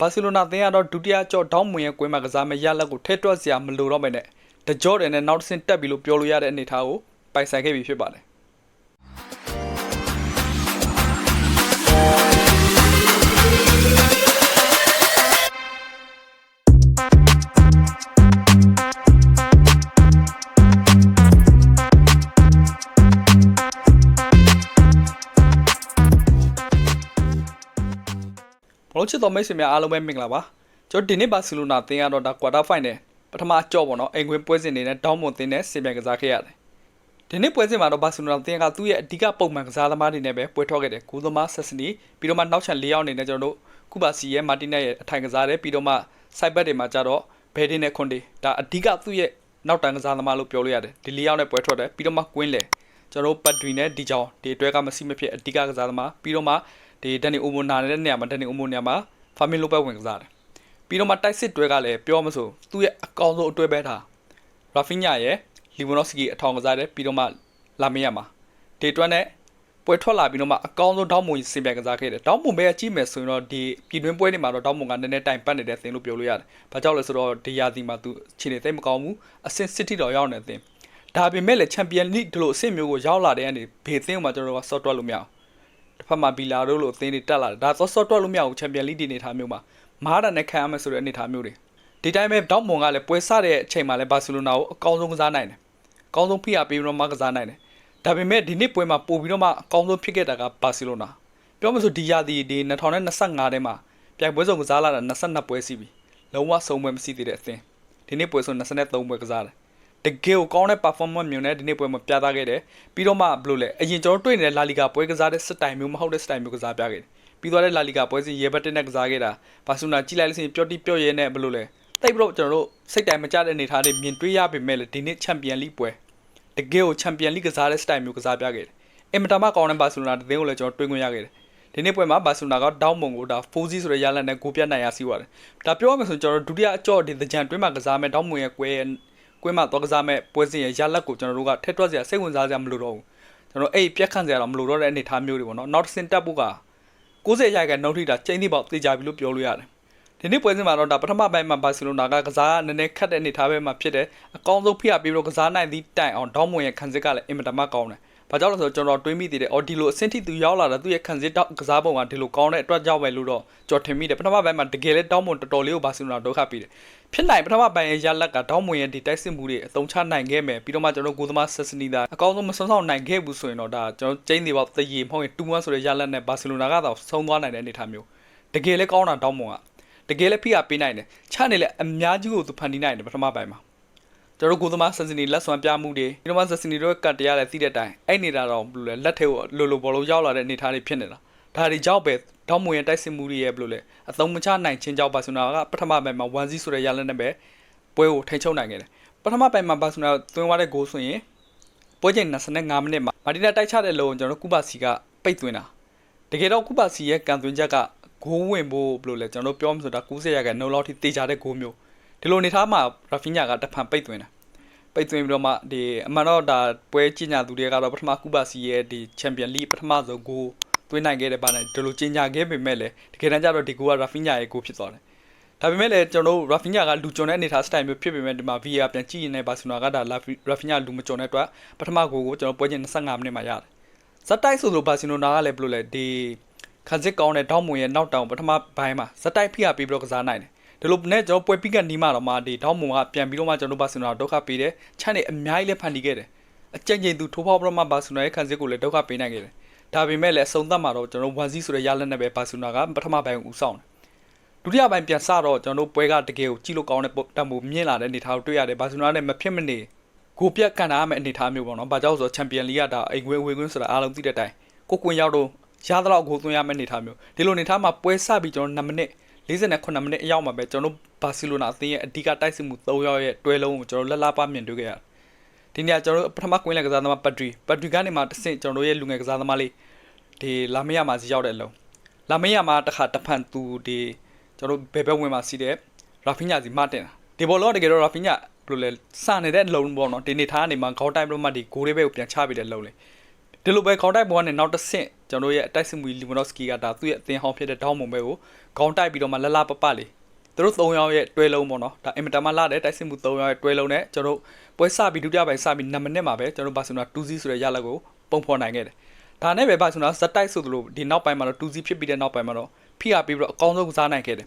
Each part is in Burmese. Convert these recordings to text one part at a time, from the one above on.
ဘာစီလိုနာအသင်းကတော့ဒုတိယကြော့ဒေါင်းမွင်ရဲ့ကွင်းမှာကစားမဲ့ရလက်ကိုထဲတွက်စရာမလိုတော့ပဲနဲ့တကြော့တယ်နဲ့နောက်တစ်ဆင့်တက်ပြီလို့ပြောလို့ရတဲ့အနေအထားကိုပိုင်ဆိုင်ခဲ့ပြီဖြစ်ပါတယ် ဘလို့ချစ်တော်မိတ်ဆွေများအားလုံးပဲမင်္ဂလာပါကျွန်တော်ဒီနေ့ဘာစီလိုနာသင်းကတော့ဒါကွာတာဖိုင်နယ်ပထမအကြော့ပေါ့နော်အိမ်ခွင်းပွဲစဉ်နေနဲ့တောင်းမွန်သင်းနဲ့ဆင်ပြိုင်ကစားခဲ့ရတယ်ဒီနေ့ပွဲစဉ်မှာတော့ဘာစီလိုနာသင်းကသူ့ရဲ့အဓိကပုံမှန်ကစားသမားတွေနဲ့ပဲပွဲထွက်ခဲ့တယ်ဂူသမားဆက်စနီပြီးတော့မှနောက်ချန်၄ယောက်အနေနဲ့ကျွန်တော်တို့ကုဘာစီရဲ့မာတီနက်ရဲ့အထိုင်ကစားတယ်ပြီးတော့မှစိုက်ဘက်တွေမှာကျတော့ဘဲဒင်းနဲ့ခွန်ဒီဒါအဓိကသူ့ရဲ့နောက်တန်ကစားသမားလို့ပြောလို့ရတယ်ဒီ၄ယောက်နဲ့ပွဲထွက်တယ်ပြီးတော့မှကွင်းလေကျွန်တော်တို့ပတ်ဒရီနဲ့ဒီကြောင်ဒီအတွဲကမစီမဖြစ်အဓိကကစားသမားပြီးတော့မှ ဒီဒန်နီအိုမိုနာနဲ့နေရာမှာဒန်နီအိုမိုနေရာမှာဖာမင်လိုပဲဝင်ကစားတယ်ပြီးတော့မှတိုက်စစ်တွဲကလည်းပြောမဆိုသူ့ရဲ့အကောင်ဆုံးအတွဲပဲထားရာဖီညာရဲ့လီဝနိုစကီအထောင်ကစားတယ်ပြီးတော့မှလာမင်းရမှာဒီတွဲနဲ့ပွဲထွက်လာပြီးတော့မှအကောင်ဆုံးတောင်းမွန်စင်ပြိုင်ကစားခဲ့တယ်တောင်းမွန်ပဲကြည့်မယ်ဆိုရင်တော့ဒီပြည်တွင်းပွဲတွေမှာတော့တောင်းမွန်ကနည်းနည်းတိုင်ပတ်နေတဲ့သင်လို့ပြောလို့ရတယ်။ဘာကြောင့်လဲဆိုတော့ဒီယာစီမှာသူခြေနေသိမ့်မကောင်းဘူးအဆင့်စစ်တီတော့ရောက်နေတဲ့အသင်းဒါပေမဲ့လည်းချန်ပီယံလိဒီလိုအဆင့်မျိုးကိုရောက်လာတဲ့အနေဘေသင်းမှာကျွန်တော်တို့ကဆော့တွက်လို့မရအောင် တစ်ဖက်မှာဘီလာတို့လိုအသင်းတွေတက်လာတယ်ဒါဆော့ဆော့တွက်လို့မရဘူးချန်ပီယံလိဒီနေထားမျိုးမှာမားတာနဲ့ခံရမယ်ဆိုတဲ့အနေအထားမျိုးတွေဒီတိုင်းပဲဒေါက်မွန်ကလည်းပွဲစတဲ့အချိန်မှာလည်းဘာစီလိုနာကိုအကောင်းဆုံးကစားနိုင်တယ်အကောင်းဆုံးဖိအားပေးပြီးတော့မှကစားနိုင်တယ်ဒါပေမဲ့ဒီနေ့ပွဲမှာပို့ပြီးတော့မှအကောင်းဆုံးဖြစ်ခဲ့တာကဘာစီလိုနာပြောမလို့ဒီရာသီဒီ2025ထဲမှာပြိုင်ပွဲစုံကစားလာတာ22ပွဲစီပြီလုံးဝဆုံးပွဲမရှိသေးတဲ့အသင်းဒီနေ့ပွဲဆို23ပွဲကစားတယ် တကယ်ကိုကောင်းတဲ့ performance မျိုးနဲ့ဒီနေ့ပွဲမှာပြသခဲ့တယ်ပြီးတော့မှဘယ်လိုလဲအရင်ကျွန်တော်တွေ့နေတဲ့လာလီဂါပွဲကစားတဲ့စတိုင်မျိုးမဟုတ်တဲ့စတိုင်မျိုးကစားပြခဲ့တယ်ပြီးသွားတဲ့လာလီဂါပွဲစဉ်ရေဘတ်တက်နဲ့ကစားခဲ့တာဘာဆူနာကြည့်လိုက်လို့ရှိရင်ပျော့တိပျော့ရဲနဲ့ဘယ်လိုလဲတိတ်ပြီးတော့ကျွန်တော်တို့စိတ်တိုင်မကြတဲ့အနေအထားတွေမြင်တွေ့ရပေမဲ့လည်းဒီနေ့ချန်ပီယံလိပွဲတကယ်ကိုချန်ပီယံလိကစားတဲ့စတိုင်မျိုးကစားပြခဲ့တယ်အင်မတန်မှကောင်းတဲ့ဘာဆူနာတသင်းကိုလည်းကျွန်တော်တွေ့ခွင့်ရခဲ့တယ်ဒီနေ့ပွဲမှာဘာဆူနာကတောင်းမုံကိုဒါ4-0ဆိုတဲ့ရလဒ်နဲ့ဂိုးပြတ်နိုင်ရစီးသွားတယ်ဒါပြောရမယ်ဆိုရင်ကျွန်တော်တို့ဒုတိယအကြော့ဒီသကြံတွင်းမှာကစားမဲ့တောင်းမုံရဲ့ကွဲ ကွင်းမှာတော့ကစားမဲ့ပွဲစဉ်ရဲ့ရလဒ်ကိုကျွန်တော်တို့ကထက်တွက်စရာစိတ်ဝင်စားစရာမလိုတော့ဘူးကျွန်တော်အဲ့ပြက်ခန့်စရာတော့မလိုတော့တဲ့အနေအထားမျိုးတွေပေါ့နော်နောက်တစ်ဆင့်တက်ဖို့က90ရာခိုင်နှုန်းထိတာချိန်သည့်ပေါက်သိကြပြီလို့ပြောလို့ရတယ်ဒီနေ့ပွဲစဉ်မှာတော့ဒါပထမပိုင်းမှာဘာစီလိုနာကကစားနည်းနည်းခတ်တဲ့အနေအထားပဲမှာဖြစ်တယ်အကောင်းဆုံးဖိအားပေးပြီးတော့ကစားနိုင်သည့်တိုင်အောင်ဒေါင်းမွန်ရဲ့ခံစစ်ကလည်းအင်မတန်မှကောင်းတယ် ဘာကြောင့်လဲဆိုတော့ကျွန်တော်တွေးမိသေးတယ်အော်ဒီလိုအဆင့်ထိသူရောက်လာတာသူ့ရဲ့ခံစစ်တော့ကစားပုံကဒီလိုကောင်းတဲ့အတွက်ကြောင့်ပဲလို့တော့ကျွန်တော်ထင်မိတယ်ပထမပိုင်းမှာတကယ်လဲတောင်းမွန်တော်တော်လေးကိုဘာစီလိုနာဒုက္ခပေးတယ်ဖြစ်နိုင်ပထမပိုင်းရဲ့ရလက်ကဒေါင်းမွန်ရဲ့ဒီတိုက်စစ်မှုတွေအသုံးချနိုင်ခဲ့မယ်ပြီးတော့မှကျွန်တော်ကိုသမားဆက်စနီသာအကောင်းဆုံးမဆုံးဆောင်နိုင်ခဲ့ဘူးဆိုရင်တော့ဒါကျွန်တော်ကျင်းနေပါသရေမဟုတ်ရင်2-1ဆိုတဲ့ရလက်နဲ့ဘာစီလိုနာကတော့ဆုံးသွားနိုင်တဲ့အနေအထားမျိုးတကယ်လဲကောင်းတာဒေါင်းမွန်ကတကယ်လဲဖိအားပေးနိုင်တယ်ချနေလဲအများကြီးကိုသူဖန်တီးနိုင်တယ်ပထမပိုင်းမှာ ကျွန်တော်ကိုသမားဆက်စနီလက်စွမ်းပြမှုတွေပြီးတော့မှဆက်စနီတို့ကတ်တရားလဲသိတဲ့အတိုင်းအဲ့နေတာတော့ဘယ်လိုလဲလက်ထဲကိုလိုလိုဘောလုံးရောက်လာတဲ့အနေအထားတွေဖြစ်နေတာဒါတွေကြောင့်ပဲဒေါင်းမွန်ရဲ့တိုက်စစ်မှုတွေရဲ့ဘယ်လိုလဲအသုံးမချနိုင်ခြင်းကြောင့်ဘာဆိုနာကပထမပိုင်းမှာ1-0ဆိုတဲ့ရလက်နဲ့ပဲပွဲကိုထိန်းချုပ်နိုင်ခဲ့တယ်ပထမပိုင်းမှာဘာဆိုနာသွင်းသွားတဲ့ဂိုးဆိုရင်ပွဲချိန်25မိနစ်မှာမာတီနာတိုက်ချတဲ့လုံကျွန်တော်ကုပါစီကပိတ်သွင်းတာတကယ်တော့ကုပါစီရဲ့ကန်သွင်းချက်ကဂိုးဝင်ဖို့ဘယ်လိုလဲကျွန်တော်တို့ပြောမှဆိုတာ90ရာခိုင်နှုန်းလောက်ထိတေချတဲ့ဂိုးမျိုး ဒီလိုနေသားမှာရာဖီညာကတဖန်ပိတ်သွင်းတာပိတ်သွင်းပြီးတော့မှဒီအမှန်တော့ဒါပွဲကြီးညာသူတွေကတော့ပထမကုပါစီရဲ့ဒီချန်ပီယံလိပထမဆုံးဂိုးသွင်းနိုင်ခဲ့တဲ့ပါနဲ့ဒီလိုကြီးညာခဲ့ပေမဲ့လည်းတကယ်တမ်းကျတော့ဒီဂိုးကရာဖီညာရဲ့ဂိုးဖြစ်သွားတယ်ဒါပေမဲ့လည်းကျွန်တော်တို့ရာဖီညာကလူကျွံတဲ့အနေထားစတိုင်မျိုးဖြစ်ပေမဲ့ဒီမှာ VR ပြန်ကြည့်ရင်လည်းဘာစီနိုကဒါရာဖီညာလူမကျွံတဲ့အတွက်ပထမဂိုးကိုကျွန်တော်ပွဲချင်း25မိနစ်မှာရတယ်ဇက်တိုက်ဆိုလို့ဘာစီနိုနာကလည်းဘယ်လိုလဲဒီခန်းစစ်ကောင်းတဲ့တောင်းမွန်ရဲ့နောက်တောင်ပထမဘိုင်းမှာဇက်တိုက်ဖိအားပေးပြီးတော့ကစားနိုင်တယ် ဒီလိုနဲ့ကျွန်တော်ပွဲပြီးကနီးမှတော့မှဒီတောင်းမွန်ကပြန်ပြီးတော့မှကျွန်တော်ဘာစီနိုဒုက္ခပေးတယ်ချမ်းနေအများကြီးလည်းဖန်တီးခဲ့တယ်အကြိမ်ကြိမ်သူထိုးဖောက်ပြီးတော့မှဘာစီနိုရဲ့ခန်းစစ်ကိုလည်းဒုက္ခပေးနိုင်ခဲ့တယ်ဒါပေမဲ့လည်းအဆုံးသတ်မှာတော့ကျွန်တော်1-0ဆိုတဲ့ရလက်နဲ့ပဲဘာစီနိုကပထမဘိုင်းကိုဦးဆောင်တယ်ဒုတိယပိုင်းပြန်စတော့ကျွန်တော်တို့ပွဲကတကယ်ကိုကြည့်လို့ကောင်းတဲ့တံပိုးမြင့်လာတဲ့အနေအထားကိုတွေ့ရတယ်ဘာစီနိုနဲ့မဖြစ်မနေကိုပြက်ကန်တာမဲ့အနေအထားမျိုးပေါ့နော်။ဘာကြောင့်ဆိုတော့ချန်ပီယံလိကဒါအိမ်ခွင်းဝေခွင်းဆိုတာအားလုံးသိတဲ့အတိုင်းကိုကွင်ရောက်တော့ရသလောက်ကိုသွင်းရမယ့်အနေအထားမျိုးဒီလိုအနေအထားမှာပွဲစပြီးကျွန်တော်2မိနစ် 48မိနစ်အရောက်မှာပဲကျွန်တော်ဘာစီလိုနာအသင်းရဲ့အဓိကတိုက်စစ်မှု3ရောက်ရဲ့တွဲလုံးကိုကျွန်တော်လက်လာပမြင်တွေ့ခဲ့ရတယ်။ဒီနေ့ကျွန်တော်ပထမကွင်းလက်ကစားသမားပတ်ဒရီပတ်ဒရီကနေမှတဆင့်ကျွန်တော်ရဲ့လူငယ်ကစားသမားလေးဒီလာမရမှာစီရောက်တဲ့အလုံးလာမရမှာတခါတဖန်သူဒီကျွန်တော်ဘယ်ဘက်ဝင်မှာစီးတဲ့ရာဖီညာစီမတင်တာဒီဘောလုံးတကယ်တော့ရာဖီညာဘယ်လိုလဲစနေတဲ့လုံပေါ့နော်ဒီနေ့ထားနေမှာခေါင်းတိုင်းလို့မှဒီဂိုးလေးပဲကိုပြန်ချပေးတဲ့လုံလေ ဒီလိုပဲခေါင်းတိုက်ဘောကနေနောက်တစ်ဆင့်ကျွန်တော်ရဲ့အတိုက်စစ်မှုလီမိုနော့စကီကဒါသူ့ရဲ့အသင်းဟောင်းဖြစ်တဲ့ဒေါင်းမုံဘဲကိုခေါင်းတိုက်ပြီးတော့မှလလပပလေးသူတို့၃ယောက်ရဲ့တွဲလုံးပေါ့နော်ဒါအင်မတန်မှလာတဲ့တိုက်စစ်မှု၃ယောက်ရဲ့တွဲလုံးနဲ့ကျွန်တော်ပွဲစပြီးဒုတိယပိုင်းစပြီး9မိနစ်မှာပဲကျွန်တော်ဘာစီလိုနာ2-0ဆိုတဲ့ရလဒ်ကိုပုံဖော်နိုင်ခဲ့တယ်ဒါနဲ့ပဲဘာစီလိုနာဇက်တိုက်ဆိုသလိုဒီနောက်ပိုင်းမှာတော့2-0ဖြစ်ပြီးတဲ့နောက်ပိုင်းမှာတော့ဖိအားပေးပြီးတော့အကောင်းဆုံးကစားနိုင်ခဲ့တယ်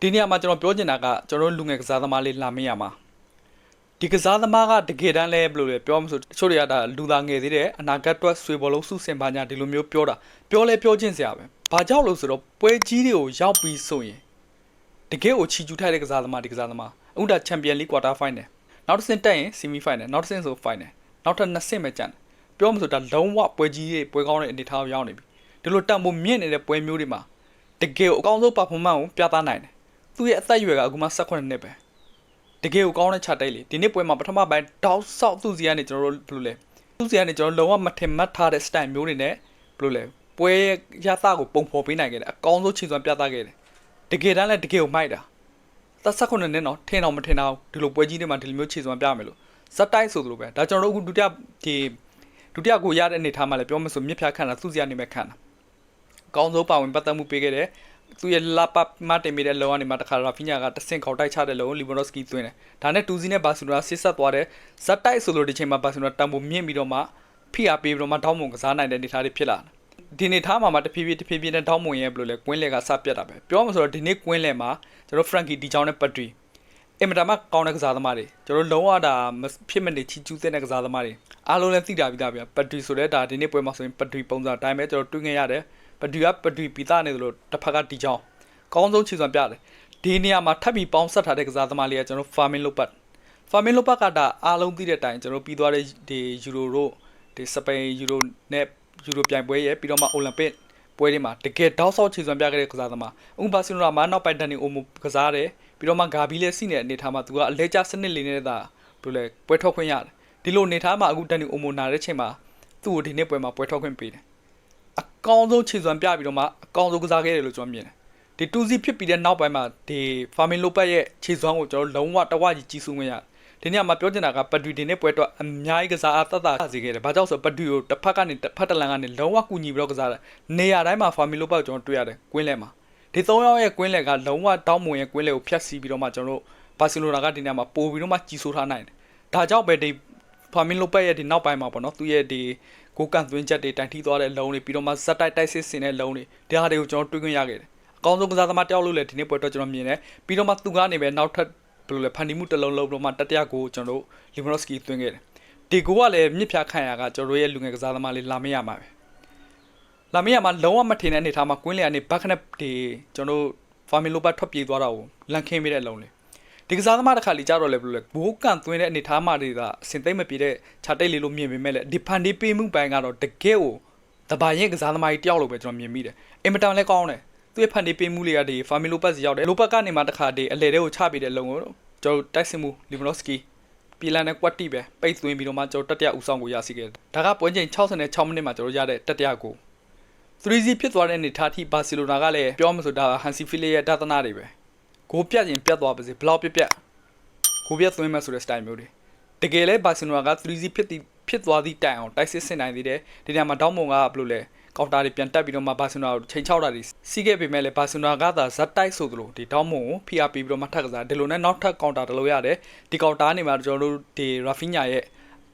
ဒီနေရာမှာကျွန်တော်ပြောချင်တာကကျွန်တော်လူငယ်ကစားသမားလေးလာမင်းရမှာ ဒီကစားသမားကတကယ်တမ်းလဲဘယ်လိုလဲပြောမဆိုတချို့တွေကဒါလူသားငယ်သေးတယ်အနာဂတ်အတွက်ဆွေဘောလုံးစုစင်ပါညာဒီလိုမျိုးပြောတာပြောလဲပြောချင်းစရာပဲဘာကြောက်လို့ဆိုတော့ပွဲကြီးတွေကိုရောက်ပြီးဆိုရင်တကယ်ကိုချီကျူးထိုက်တဲ့ကစားသမားဒီကစားသမားအခုဒါချန်ပီယံလိကွာတာဖိုင်နယ်နောက်တစ်ဆင့်တက်ရင်ဆီမီဖိုင်နယ်နောက်တစ်ဆင့်ဆိုဖိုင်နယ်နောက်ထပ်နှစ်ဆင့်ပဲကျန်တယ်ပြောမဆိုဒါလုံးဝပွဲကြီးတွေပွဲကောင်းတဲ့အနေအထားကိုရောက်နေပြီဒီလိုတန်ဖို့မြင့်နေတဲ့ပွဲမျိုးတွေမှာတကယ်ကိုအကောင်းဆုံး performance ကိုပြသနိုင်တယ်သူ့ရဲ့အသက်အရွယ်ကအခုမှ18နှစ်ပဲ တကယ်ကိုကောင်းတဲ့ chart တိုက်လေဒီနေ့ပွဲမှာပထမပိုင်းတောက်ဆောက်သူစီကနေကျွန်တော်တို့ဘယ်လိုလဲသူစီကနေကျွန်တော်လုံးဝမထင်မှတ်ထားတဲ့ style မျိုးတွေနဲ့ဘယ်လိုလဲပွဲရသကိုပုံဖော်ပေးနိုင်ခဲ့တယ်အကောင်းဆုံးခြေစွမ်းပြသခဲ့တယ်တကယ်တမ်းလည်းတကယ်ကိုမိုက်တာသက်ဆက်ခုနှစ်နဲ့တော့ထင်တော့မထင်တော့ဒီလိုပွဲကြီးတွေမှာဒီလိုမျိုးခြေစွမ်းပြမယ်လို့ဇက်တိုက်ဆိုသလိုပဲဒါကျွန်တော်တို့အခုဒုတိယဒီဒုတိယကိုရတဲ့အနေထားမှာလည်းပြောမဆိုမြစ်ဖြာခန့်တာသူစီကနေပဲခန့်တာအကောင်းဆုံးပါဝင်ပတ်သက်မှုပေးခဲ့တယ် သူရဲ့လာပမတင်မိတဲ့လောကနေမှတခါရာဖီညာကတဆင့်ခေါက်တိုက်ချတဲ့လောလီဘရိုစကီသွင်းတယ်ဒါနဲ့တူစီနဲ့ဘာစီလိုနာဆစ်ဆက်သွားတယ်ဇက်တိုက်ဆိုလို့ဒီချိန်မှာဘာစီလိုနာတံပိုမြင့်ပြီးတော့မှဖိအားပေးပြီးတော့မှတောင်းမုံကစားနိုင်တဲ့အနေအထားတွေဖြစ်လာတယ်ဒီနေထားမှာမှတဖြည်းဖြည်းတဖြည်းဖြည်းနဲ့တောင်းမုံရဲ့ဘယ်လိုလဲကွင်းလေကစပြတ်တာပဲပြောမှဆိုတော့ဒီနေ့ကွင်းလေမှာကျွန်တော်ဖရန်ကီဒီချောင်းနဲ့ပတ်တူအင်မတန်မှကောင်းတဲ့ကစားသမားတွေကျွန်တော်လုံးဝဒါဖြစ်မနေချီကျူးတဲ့ကစားသမားတွေအားလုံးလည်းသိတာပြီးသားဗျပတ်တူဆိုတဲ့ဒါဒီနေ့ပွဲမှာဆိုရင်ပတ်တူပုံစံအတိုင်းပဲကျွန်တော်တွေ့ငင်ရတယ် ပတူကပတူပီတာနေသလိုတစ်ဖက်ကဒီချောင်းကောင်းဆုံးခြေစွမ်းပြတယ်ဒီနေရာမှာထပ်ပြီးပေါင်းဆက်ထားတဲ့ကစားသမားလေးကကျွန်တော် farming လုပ်ပတ် farming လုပ်ပတ်ကဒါအားလုံးသိတဲ့အတိုင်းကျွန်တော်ပြီးသွားတဲ့ဒီယူရိုတို့ဒီစပိန်ယူရိုနဲ့ယူရိုပြိုင်ပွဲရဲ့ပြီးတော့မှအိုလံပစ်ပွဲတွေမှာတကယ်တောက်ဆောက်ခြေစွမ်းပြခဲ့တဲ့ကစားသမားဥပဘာစီလိုနာမှာနောက်ပိုင်တန်နီအိုမိုကစားတယ်ပြီးတော့မှဂါဘီလည်းစီနေတဲ့အနေထားမှာသူကအလဲကျစနစ်လေးနဲ့သာဘယ်လိုလဲပွဲထွက်ခွင့်ရတယ်ဒီလိုအနေထားမှာအခုတန်နီအိုမိုနာတဲ့ချိန်မှာသူ့ကိုဒီနေ့ပွဲမှာပွဲထွက်ခွင့်ပေးတယ်အ ကောင်းဆုံးခြေစွမ်းပြပြီးတော့မှအကောင်းဆုံးကစားခဲ့တယ်လို့ကျွန်တော်မြင်တယ်ဒီ 2C ဖြစ်ပြီးတဲ့နောက်ပိုင်းမှာဒီ farming လုပ်ပတ်ရဲ့ခြေစွမ်းကိုကျွန်တော်လုံးဝတဝကြီးကြီးစုံဝင်ရတယ်ဒီနေ့မှာပြောချင်တာကပဒူဒီနေ့ပွဲတော့အများကြီးကစားအသက်သာစေခဲ့တယ်ဘာကြောင့်ဆိုပဒူကိုတစ်ဖက်ကနေတစ်ဖက်တစ်လန်ကနေလုံးဝကူညီပြီးတော့ကစားတယ်နေရာတိုင်းမှာ farming လုပ်ပတ်ကိုကျွန်တော်တွေ့ရတယ်ကွင်းလဲမှာဒီ၃ယောက်ရဲ့ကွင်းလဲကလုံးဝတောင်းမွန်ရဲ့ကွင်းလဲကိုဖျက်ဆီးပြီးတော့မှကျွန်တော်တို့ဘာစီလိုနာကဒီနေ့မှာပို့ပြီးတော့မှကြီးဆိုးထားနိုင်တယ်ဒါကြောင့်ပဲဒီ farming လုပ်ပတ်ရဲ့ဒီနောက်ပိုင်းမှာပေါ့နော်သူရဲ့ဒီ ကိုကန်သွင်းချက်တွေတိုင်ထိသွားတဲ့လုံးတွေပြီးတော့မှဇက်တိုက်တိုက်စစ်စင်တဲ့လုံးတွေဒီဟာတွေကိုကျွန်တော်တွေ့ခွင့်ရခဲ့တယ်အကောင်းဆုံးကစားသမားတယောက်လို့လည်းဒီနေ့ပွဲတော့ကျွန်တော်မြင်တယ်ပြီးတော့မှသူကနေပဲနောက်ထပ်ဘယ်လိုလဲဖန်တီမှုတစ်လုံးလုံးတော့မှတတိယကိုကျွန်တော်တို့လီမနော့စကီသွင်းခဲ့တယ်ဒီကိုကလည်းမြစ်ဖြာခံရကကျွန်တော်တို့ရဲ့လူငယ်ကစားသမားလေးလာမရမှာပဲလာမရမှာလုံးဝမထင်တဲ့အနေထားမှာကွင်းလျာနေဘက်ခနဲ့ဒီကျွန်တော်တို့ဖာမီလိုဘတ်ထွက်ပြေးသွားတာကိုလန်ခင်းမိတဲ့လုံးလေး ဒီကစားသမားတစ်ခါလီကြတော့လေဘယ်လိုလဲဘိုးကန်သွင်းတဲ့အနေထားမှတွေကအစင်သိမ့်မပြေတဲ့ခြာတိတ်လေးလို့မြင်ပေမဲ့လေဒီဖန်ဒီပေးမှုပိုင်းကတော့တကယ်ကိုတဘာရင်ကစားသမားကြီးတယောက်လို့ပဲကျွန်တော်မြင်မိတယ်အင်မတန်လည်းကောင်းတယ်သူရဲ့ဖန်ဒီပေးမှုလေးကဒီဖာမီလိုပတ်စီရောက်တယ်လိုပတ်ကနေမှတစ်ခါဒီအလေတွေကိုချပေးတဲ့လုံကိုကျွန်တော်တိုက်စစ်မှုလီဗနိုစကီပီလန်နဲ့ကွက်တီပဲပိတ်သွင်းပြီးတော့မှကျွန်တော်တတိယဦးဆောင်ကိုရရှိခဲ့တယ်ဒါကပွဲချိန်66မိနစ်မှာကျွန်တော်ရတဲ့တတိယကို 3C ဖြစ်သွားတဲ့အနေထားထိဘာစီလိုနာကလည်းပြောမှဆိုဒါဟန်စီဖီလီရဲ့ဒါသနာတွေပဲ ကိုပြတ်ရင်ပြတ်သွားပါစေဘလောက်ပြတ်ပြတ်ကိုပြတ်သွင်းမဲ့ဆိုတဲ့ style မျိုးတွေတကယ်လဲဘာစီနိုက 3C ဖြစ်သည်ဖြစ်သွားသည့်တိုင်အောင်တိုက်စစ်ဆင်နိုင်သေးတယ်ဒီနေရာမှာတောင်းမုံကဘယ်လိုလဲကောက်တာတွေပြန်တက်ပြီးတော့မှဘာစီနိုကိုချိန်ချောက်တာတွေစီးခဲ့ပေမဲ့လည်းဘာစီနိုကသာဇက်တိုက်ဆိုသလိုဒီတောင်းမုံကိုဖိအားပေးပြီးတော့မှထပ်ကစားဒီလိုနဲ့နောက်ထပ်ကောင်တာတလို့ရတယ်ဒီကောင်တာနေမှာကျွန်တော်တို့ဒီရာဖီညာရဲ့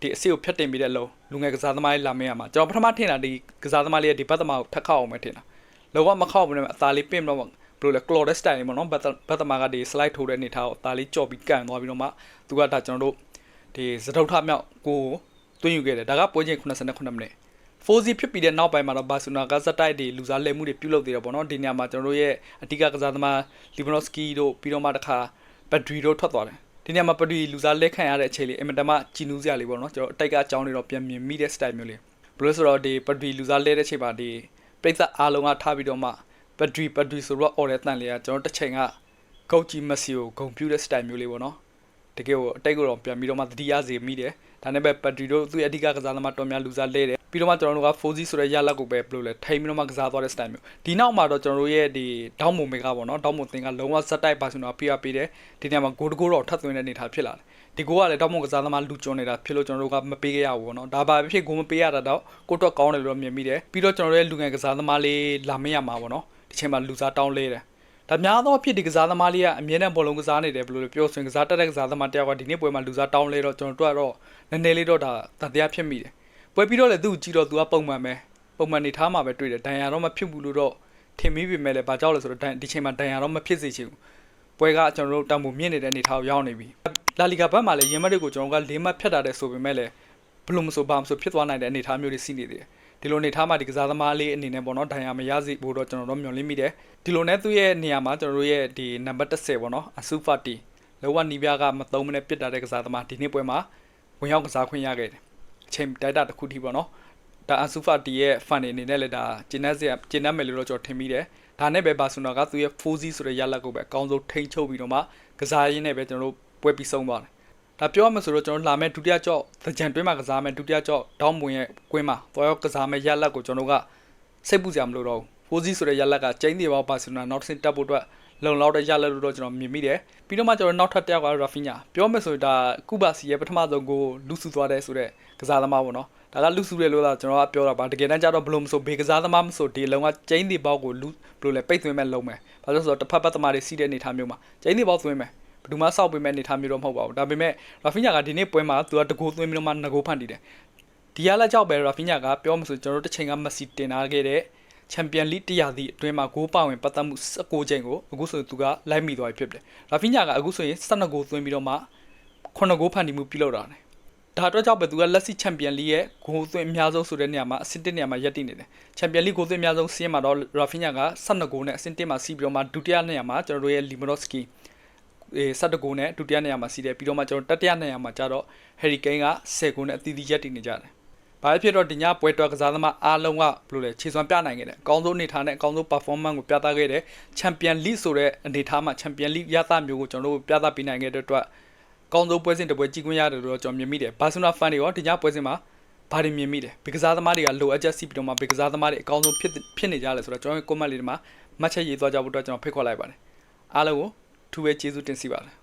ဒီအစီကိုဖြတ်တင်ပြီးတဲ့လုံးလူငယ်ကစားသမားလေးလာမရမှာကျွန်တော်ပထမထင်တာဒီကစားသမားလေးရဲ့ဒီဘတ်သမားကိုထပ်ခောက်အောင်ပဲထင်တာလောကမခောက်ဘူးနဲ့အသားလေးပင့်တော့ ဘယ်လိုလဲ Claude style ပေါ့နော်ဘတ်ဘတ်သမားကဒီ slide ထိုးတဲ့အနေထားကိုအသားလေးကြော်ပြီးကန်သွားပြီးတော့မှသူကဒါကျွန်တော်တို့ဒီစတုထမြောက်ကိုတွင်းယူခဲ့တယ်ဒါကပွဲချိန်89မိနစ် 4C ဖြစ်ပြီးတဲ့နောက်ပိုင်းမှာတော့ဘာစီနာကဇက်တိုက်တွေလူစားလဲမှုတွေပြုလုပ်သေးတယ်ပေါ့နော်ဒီနေရာမှာကျွန်တော်တို့ရဲ့အဓိကကစားသမားလီဘနိုစကီတို့ပြီးတော့မှတခါဘက်ဒရီတို့ထွက်သွားတယ်ဒီနေရာမှာဘက်ဒရီလူစားလက်ခံရတဲ့အချိန်လေးအင်မတန်မှကြည်နူးစရာလေးပေါ့နော်ကျွန်တော်အတိုက်ကကြောင်းတွေတော့ပြန်မြင်မိတဲ့ style မျိုးလေးဘယ်လိုဆိုတော့ဒီဘက်ဒရီလူစားလဲတဲ့ချိန်မှာဒီပြိဿအားလုံးကထားပြီးတော့မှ ဘက်ဒရီဘက်ဒရီဆိုတော့ order တန်လေးကကျွန်တော်တစ်ချိန်ကဂုတ်ကြီးမက်ဆီကိုဂုံပြူတဲ့ style မျိုးလေးပေါ့နော်တကယ်ကိုအတိတ်ကိုတော့ပြန်ပြီးတော့မှသတိရစေမိတယ်ဒါနဲ့ပဲဘက်ဒရီတို့သူ့ရဲ့အဓိကကစားသမားတော်များလူစားလဲတယ်ပြီးတော့မှကျွန်တော်တို့က 4G ဆိုတဲ့ရလက်ကိုပဲဘယ်လိုလဲထိမ့်ပြီးတော့မှကစားသွားတဲ့ style မျိုးဒီနောက်မှာတော့ကျွန်တော်တို့ရဲ့ဒီဒေါင်းမုံမေကပေါ့နော်ဒေါင်းမုံသင်ကလုံးဝဇက်တိုက်ပါဆိုတော့ပြရပေးတယ်ဒီနေရာမှာဂိုးတကိုးတော့ထပ်သွင်းတဲ့အနေထားဖြစ်လာတယ်ဒီကိုကလည်းဒေါင်းမုံကစားသမားလူကျွန်းနေတာဖြစ်လို့ကျွန်တော်တို့ကမပေးခဲ့ရဘူးပေါ့နော်ဒါပါဖြစ်ကိုမပေးရတာတော့ကိုတော့ကောင်းတယ်လို့မြင်မိတယ်ပြီးတော့ကျွန်တော်တို့ရဲ့လူငယ်ကစားသမားလေးလာမင်းရမှာပေါ့နော် ဒီချိန်မှာလူစားတောင်းလဲတယ်ဒါများသောအဖြစ်ဒီကစားသမားလေးကအမြဲတမ်းဘောလုံးကစားနေတယ်ဘယ်လိုလဲပြောဆိုရင်ကစားတက်တဲ့ကစားသမားတယောက်ကဒီနေ့ပွဲမှာလူစားတောင်းလဲတော့ကျွန်တော်တို့ကတော့နည်းနည်းလေးတော့ဒါတန်တရားဖြစ်မိတယ်ပွဲပြီးတော့လည်းသူ့ကိုကြည့်တော့သူကပုံမှန်ပဲပုံမှန်နေထားမှာပဲတွေ့တယ်ဒဏ်ရာတော့မဖြစ်ဘူးလို့တော့ထင်မိပေမဲ့လည်းဘာကြောက်လဲဆိုတော့ဒီချိန်မှာဒဏ်ရာတော့မဖြစ်စေချင်ဘူးပွဲကကျွန်တော်တို့တံမိုးမြင့်နေတဲ့အနေထားကိုရောက်နေပြီလာလီဂါဘက်မှာလည်းရင်မက်တွေကိုကျွန်တော်က၄မှတ်ဖြတ်တာတဲ့ဆိုပေမဲ့လည်းဘလို့မဆိုဘာမဆိုဖြစ်သွားနိုင်တဲ့အနေထားမျိုးတွေရှိနေသေးတယ် ဒီလိုအနေထားမှာဒီကစားသမားလေးအနေနဲ့ပေါ့နော်ဒဏ်ရာမရစေဖို့တော့ကျွန်တော်တို့မျှော်လင့်မိတယ်ဒီလိုနဲ့သူ့ရဲ့နေရာမှာကျွန်တော်တို့ရဲ့ဒီနံပါတ်10ပေါ့နော်အဆူဖာတီလောကနီးပြားကမသုံးမနဲ့ပြစ်တာတဲ့ကစားသမားဒီနေ့ပွဲမှာဝင်ရောက်ကစားခွင့်ရခဲ့တယ်အချိန်တိုက်တာတစ်ခုထိပေါ့နော်ဒါအဆူဖာတီရဲ့ fan အနေနဲ့လည်းဒါကျင်းနေစရာကျင်းနေမယ်လို့တော့ကျွန်တော်ထင်မိတယ်ဒါနဲ့ပဲဘာဆိုတော့ကသူ့ရဲ့ 4G ဆိုတဲ့ရလက်ကိုပဲအကောင်းဆုံးထိန်းချုပ်ပြီးတော့မှကစားရင်းနဲ့ပဲကျွန်တော်တို့ပွဲပြီးဆုံးသွားတယ် ဒါပြောရမယ်ဆိုတော့ကျွန်တော်လာမဲ့ဒုတိယကြော့သကြံတွင်းမှာကစားမဲ့ဒုတိယကြော့ဒေါင်းမွင်ရဲ့ကွင်းမှာသွားရောက်ကစားမဲ့ရလက်ကိုကျွန်တော်တို့ကစိတ်ပူစရာမလိုတော့ဘူး 4G ဆိုတဲ့ရလက်ကကျင်းနေပါဘာစီလိုနာနောက်တစ်ဆင့်တက်ဖို့အတွက်လုံလောက်တဲ့ရလက်လို့တော့ကျွန်တော်မြင်မိတယ်ပြီးတော့မှကျွန်တော်နောက်ထပ်တစ်ယောက်ကရာဖီညာပြောမယ်ဆိုရင်ဒါကုဘာစီရဲ့ပထမဆုံးကိုလူစုသွားတဲ့ဆိုတဲ့ကစားသမားပေါ့နော်ဒါကလူစုတယ်လို့သာကျွန်တော်ကပြောတာပါတကယ်တမ်းကျတော့ဘလို့မဆိုဘေကစားသမားမဆိုဒီလုံကကျင်းနေပေါက်ကိုလူဘလို့လဲပိတ်သွင်းမဲ့လုံမယ်ဘာလို့ဆိုတော့တစ်ဖက်ပတ်သမားတွေစီးတဲ့အနေထားမျိုးမှာကျင်းနေပေါက်သွင်းမယ် ဘယ်သူမှစောက်ပေးမဲ့အနေထားမျိုးတော့မဟုတ်ပါဘူးဒါပေမဲ့ရာဖီညာကဒီနေ့ပွဲမှာသူကတကူသွင်းပြီးတော့မှငကိုဖန်တီးတယ်ဒီရလက်ကြောက်ပဲရာဖီညာကပြောမှဆိုကျွန်တော်တို့တစ်ချိန်ကမက်ဆီတင်လာခဲ့တဲ့ချန်ပီယံလိတရားသည့်အတွင်းမှာဂိုးပါဝင်ပတ်သက်မှု16ချိန်ကိုအခုဆိုရင်သူကလိုက်မိသွားပြီဖြစ်တယ်။ရာဖီညာကအခုဆိုရင်12ဂိုးသွင်းပြီးတော့မှ9ဂိုးဖန်တီးမှုပြုလုပ်တာတယ်။ဒါအတွက်ကြောင့်ပဲသူကလက်ရှိချန်ပီယံလိရဲ့ဂိုးသွင်းအများဆုံးဆိုတဲ့နေရာမှာအဆင့်1နေရာမှာရပ်တည်နေတယ်။ချန်ပီယံလိဂိုးသွင်းအများဆုံးစီးရင်မှာတော့ရာဖီညာက12ဂိုးနဲ့အဆင့်1မှာစီးပြီးတော့မှဒုတိယနေရာမှာကျွန်တော်တို့ရဲ့လီမနိုစကီ အဲ17ဂိုးနဲ့ဒုတိယနေရာမှာစီးတယ်ပြီးတော့မှကျွန်တော်တတိယနေရာမှာကျတော့ဟယ်ရီကိန်းက10ဂိုးနဲ့အသီးသီးရပ်တည်နေကြတယ်။ဘာဖြစ်တော့ဒီညပွဲတော်ကစားသမားအားလုံးကဘယ်လိုလဲခြေစွမ်းပြနိုင်ခဲ့တယ်အကောင်းဆုံးအနေထားနဲ့အကောင်းဆုံး performance ကိုပြသခဲ့တယ်ချန်ပီယံလိဆိုတဲ့အနေထားမှာချန်ပီယံလိရသမျိုးကိုကျွန်တော်တို့ပြသပေးနိုင်ခဲ့တဲ့အတွက်အကောင်းဆုံးပွဲစဉ်တစ်ပွဲကြည့်ခွင့်ရတယ်လို့ကျွန်တော်မြင်မိတယ်ဘာစီလိုနာ fan တွေရောဒီညပွဲစဉ်မှာဘာတွေမြင်မိတယ်ဘီကစားသမားတွေကလိုအပ်ချက်စီပြီးတော့မှဘီကစားသမားတွေအကောင်းဆုံးဖြစ်ဖြစ်နေကြလဲဆိုတော့ကျွန်တော် comment လေးတွေမှာမှတ်ချက်ရေးသွားကြဖို့အတွက်ကျွန်တော်ဖိတ်ခေါ်လိုက်ပါတယ်အားလုံးကို ထူးပဲကျေးဇူးတင်စီပါတယ်